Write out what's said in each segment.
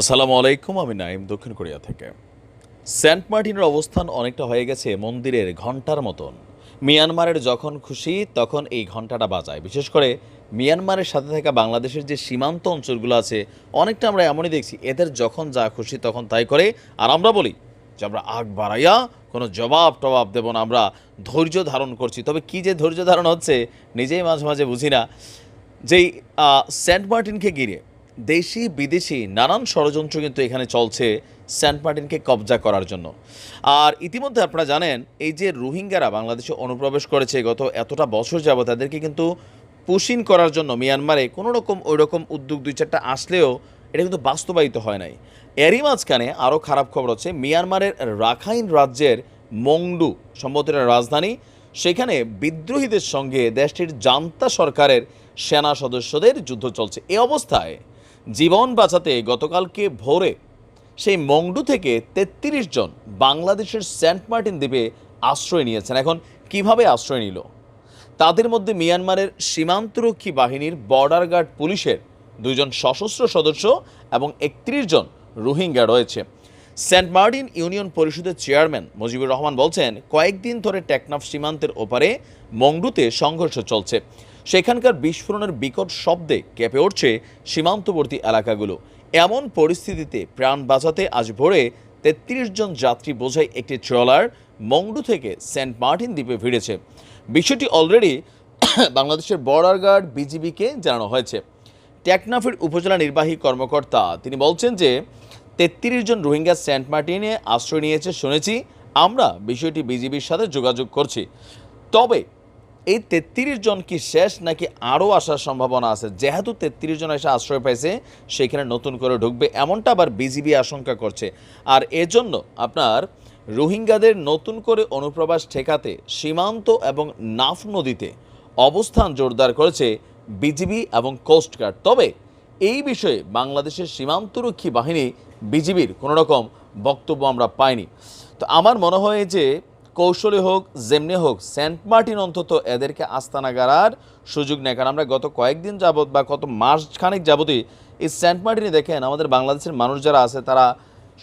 আসসালামু আলাইকুম, আমি নাইম দক্ষিণ কোরিয়া থেকে। সেন্ট মার্টিনের অবস্থান অনেকটা হয়ে গেছে মন্দিরের ঘণ্টার মতন। মিয়ানমারের যখন খুশি, তখন এই ঘন্টাটা বাজায়। বিশেষ করে মিয়ানমারের সাথে থাকা বাংলাদেশের যে সীমান্ত অঞ্চলগুলো আছে, অনেকটা আমরা এমনই দেখছি, এদের যখন যা খুশি তখন তাই করে। আর আমরা বলি যে আমরা আগ বাড়াইয়া কোনো জবাব টবাব দেব না, আমরা ধৈর্য ধারণ করছি। তবে কি যে ধৈর্য ধারণ হচ্ছে, নিজেই মাঝে মাঝে বুঝি না। যেই সেন্ট মার্টিনকে ঘিরে দেশি, বিদেশি নানান ষড়যন্ত্র কিন্তু এখানে চলছে সেন্ট মার্টিনকে কবজা করার জন্য। আর ইতিমধ্যে আপনারা জানেন, এই যে রোহিঙ্গারা বাংলাদেশে অনুপ্রবেশ করেছে গত এতটা বছর যাবত তাদেরকে কিন্তু পুশিন করার জন্য মিয়ানমারে কোনো রকম, ওই রকম উদ্যোগ দুই চারটা আসলেও এটা কিন্তু বাস্তবায়িত হয় নাই। এরই মাঝখানে আরও খারাপ খবর হচ্ছে, মিয়ানমারের রাখাইন রাজ্যের মংডু সম্ভবত রাজধানী, সেখানে বিদ্রোহীদের সঙ্গে দেশটির জান্তা সরকারের সেনা সদস্যদের যুদ্ধ চলছে। এ অবস্থায় জীবন বাঁচাতে গতকালকে ভোরে সেই মংডু থেকে তেত্রিশ জন বাংলাদেশের সেন্ট মার্টিন দ্বীপে আশ্রয় নিয়েছেন। এখন কীভাবে আশ্রয় নিল? তাদের মধ্যে মিয়ানমারের সীমান্তরক্ষী বাহিনীর বর্ডার গার্ড পুলিশের দুইজন সশস্ত্র সদস্য এবং একত্রিশ জন রোহিঙ্গা রয়েছে। সেন্ট মার্টিন ইউনিয়ন পরিষদের চেয়ারম্যান মুজিবুর রহমান বলছেন, কয়েকদিন ধরে টেকনাফ সীমান্তের ওপারে মংডুতে সংঘর্ষ চলছে। সেখানকার বিস্ফোরণের বিকট শব্দে কেঁপে উঠছে সীমান্তবর্তী এলাকাগুলো। এমন পরিস্থিতিতে প্রাণ বাঁচাতে আজ ভোরে তেত্রিশ জন যাত্রী বোঝাই একটি ট্রলার মংডু থেকে সেন্ট মার্টিন দ্বীপে ভিড়েছে। বিষয়টি অলরেডি বাংলাদেশের বর্ডার গার্ড বিজিবিকে জানানো হয়েছে। টেকনাফের উপজেলা নির্বাহী কর্মকর্তা তিনি বলছেন যে, তেত্রিশ জন রোহিঙ্গা সেন্ট মার্টিনে আশ্রয় নিয়েছে শুনেছি, আমরা বিষয়টি বিজিবির সাথে যোগাযোগ করছি। তবে এই তেত্রিশ জন কি শেষ নাকি আরও আসার সম্ভাবনা আছে? যেহেতু তেত্রিশ জন এসে আশ্রয় পাইছে, সেখানে নতুন করে ঢুকবে এমনটা আবার বিজিবি আশঙ্কা করছে। আর এজন্য আপনার রোহিঙ্গাদের নতুন করে অনুপ্রবাস ঠেকাতে সীমান্ত এবং নাফ নদীতে অবস্থান জোরদার করেছে বিজিবি এবং কোস্টগার্ড তবে এই বিষয়ে বাংলাদেশের সীমান্তরক্ষী বাহিনী বিজিবির কোনো রকম বক্তব্য আমরা পাইনি। তো আমার মনে হয় যে কৌশলে হোক, যেমনি হোক, সেন্ট মার্টিন অন্তত এদেরকে আস্তানা গাড়ার সুযোগ নেয়। কারণ আমরা গত কয়েকদিন যাবত বা কত মাস খানেক যাবতই এই সেন্ট মার্টিনে দেখেন, আমাদের বাংলাদেশের মানুষ যারা আছে, তারা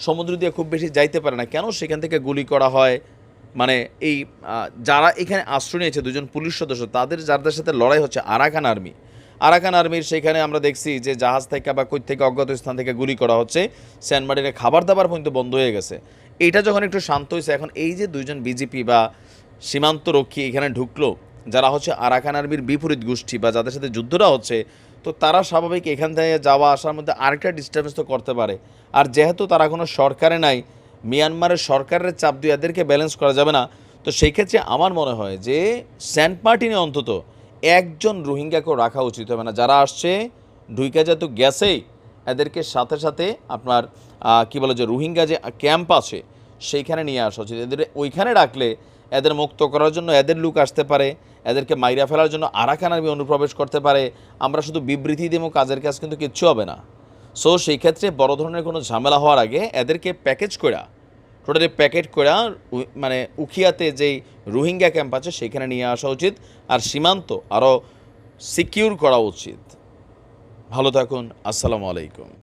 সমুদ্র দিয়ে খুব বেশি যাইতে পারে না। কেন? সেখান থেকে গুলি করা হয়। মানে এই যারা এখানে আশ্রয় নিয়েছে দুজন পুলিশ সদস্য, তাদের, যাদের সাথে লড়াই হচ্ছে, আরাকান আর্মি। আরাকান আর্মির সেখানে আমরা দেখছি যে জাহাজ থেকে বা কই থেকে অজ্ঞাত স্থান থেকে গুলি করা হচ্ছে। সেন্ট মার্টিনে খাবার দাবার পর্যন্ত বন্ধ হয়ে গেছে। এটা যখন একটু শান্ত হয়েছে, এখন এই যে দুইজন বিজেপি বা সীমান্তরক্ষী এখানে ঢুকলো, যারা হচ্ছে আরাকান আর্মির বিপরীত গোষ্ঠী বা যাদের সাথে যুদ্ধটা হচ্ছে, তো তারা স্বাভাবিক এখান থেকে যাওয়া আসার মধ্যে আরেকটা ডিস্টার্বেন্স তো করতে পারে। আর যেহেতু তারা কোনো সরকারে নাই, মিয়ানমারের সরকারের চাপ দিয়ে এদেরকে ব্যালেন্স করা যাবে না, তো সেই ক্ষেত্রে আমার মনে হয় যে সেন্ট মার্টিনে অন্তত একজন রোহিঙ্গাকেও রাখা উচিত হবে না। যারা আসছে, ঢুইকা যেহেতু গেছেই, এদেরকে সাথে সাথে আপনার কি বলে যে রোহিঙ্গা যে ক্যাম্প আছে, সেইখানে নিয়ে আসা উচিত। এদের ওইখানে রাখলে এদের মুক্ত করার জন্য এদের লুক আসতে পারে, এদেরকে মাইরা ফেলার জন্য আরাকান আর্মি অনুপ্রবেশ করতে পারে। আমরা শুধু বিবৃতি দেবো, কাজের কাজ কিন্তু কিচ্ছু হবে না। সো সেই ক্ষেত্রে বড় ধরনের কোনো ঝামেলা হওয়ার আগে এদেরকে প্যাকেজ করা টোটালি প্যাকেট করে মানে উখিয়াতে যেই রোহিঙ্গা ক্যাম্প আছে সেখানে নিয়ে আসা উচিত। আর সীমান্ত আরও সিকিউর করা উচিত। ভালো থাকুন, আসসালামু আলাইকুম।